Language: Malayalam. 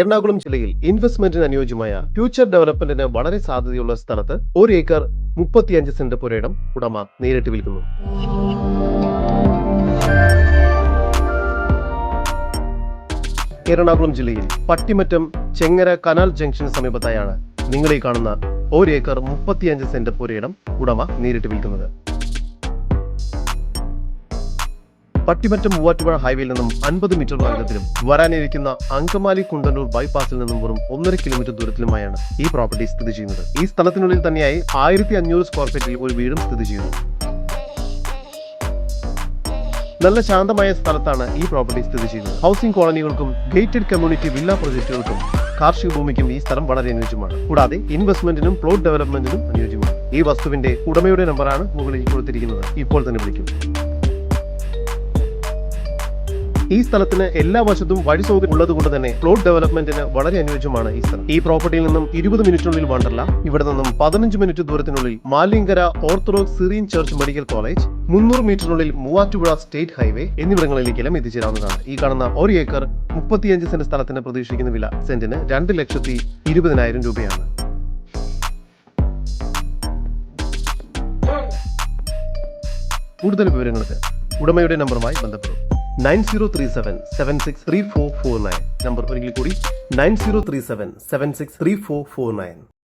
എറണാകുളം ജില്ലയിൽ ഇൻവെസ്റ്റ്മെന്റിന് അനുയോജ്യമായ ഫ്യൂച്ചർ ഡെവലപ്മെന്റിന് വളരെ സാധ്യതയുള്ള സ്ഥലത്ത് ഒരു ഏക്കർ മുപ്പത്തിയഞ്ച് സെന്റ് പുരയിടം ഉടമ നേരിട്ട് വിൽക്കുന്നു. എറണാകുളം ജില്ലയിൽ പട്ടിമറ്റം ചെങ്ങര കനാൽ ജംഗ്ഷന് സമീപത്തായാണ് നിങ്ങൾ ഈ കാണുന്ന ഒരു ഏക്കർ മുപ്പത്തിയഞ്ച് സെന്റ് പുരയിടം ഉടമ നേരിട്ട് വിൽക്കുന്നത്. പട്ടിമറ്റം മൂവാറ്റുപുഴ ഹൈവേയിൽ നിന്നും അൻപത് മീറ്റർ ദൂരത്തിലും വരാനിരിക്കുന്ന അങ്കമാലി കുണ്ടന്നൂർ ബൈപ്പാസിൽ നിന്നും വെറും ഒന്നര കിലോമീറ്റർ ദൂരത്തിലുമായാണ് ഈ പ്രോപ്പർട്ടി സ്ഥിതി ചെയ്യുന്നത്. ഈ സ്ഥലത്തിനുള്ളിൽ തന്നെയായി ആയിരത്തി അഞ്ഞൂറ് സ്ക്വയർ ഫീറ്റിൽ ഒരു വീടും സ്ഥിതി ചെയ്യുന്നു. നല്ല ശാന്തമായ സ്ഥലത്താണ് ഈ പ്രോപ്പർട്ടി സ്ഥിതി ചെയ്യുന്നത്. ഹൗസിംഗ് കോളനികൾക്കും ഗേറ്റഡ് കമ്മ്യൂണിറ്റി വില്ല പ്രൊജക്ടുകൾക്കും കാർഷിക ഭൂമിക്കും ഈ സ്ഥലം വളരെ അനുയോജ്യമാണ്. കൂടാതെ ഇൻവെസ്റ്റ്മെന്റിനും പ്ലോട്ട് ഡെവലപ്മെന്റിനും അനുയോജ്യമാണ്. ഈ വസ്തുവിന്റെ ഉടമയുടെ നമ്പറാണ് മുകളിൽ കൊടുത്തിരിക്കുന്നത്. ഇപ്പോൾ തന്നെ വിളിക്കും. ഈ സ്ഥലത്തിന് എല്ലാ വശത്തും വഴി സൗകര്യം ഉള്ളത് കൊണ്ട് തന്നെ പ്ലോട്ട് ഡെവലപ്മെന്റിന് വളരെ അനുയോജ്യമാണ് ഈ സ്ഥലം. ഈ പ്രോപ്പർട്ടിയിൽ നിന്നും ഇരുപത് മിനിറ്റിനുള്ളിൽ വണ്ടർല. ഇവിടെ നിന്നും പതിനഞ്ച് minute ദൂരത്തിനുള്ളിൽ Malankara Orthodox Syrian church medical college മുന്നൂറ് മീറ്ററിനുള്ളിൽ മൂവാറ്റുപുഴ സ്റ്റേറ്റ് ഹൈവേ എന്നിവിടങ്ങളിലേക്കെല്ലാം എത്തിച്ചേരാവുന്നതാണ്. ഈ കാണുന്ന ഒരു ഏക്കർ മുപ്പത്തിയഞ്ച് സെന്റ് സ്ഥലത്തിന് പ്രതീക്ഷിക്കുന്ന വില സെന്റിന് രണ്ട് ലക്ഷത്തി ഇരുപതിനായിരം രൂപയാണ്. കൂടുതൽ വിവരങ്ങൾക്ക് ഉടമയുടെ നമ്പറുമായി ബന്ധപ്പെടും nine zero three seven seven six three four four nine. Number ഒരിക്കൽ കൂടി. Nine zero three seven seven six three four four nine.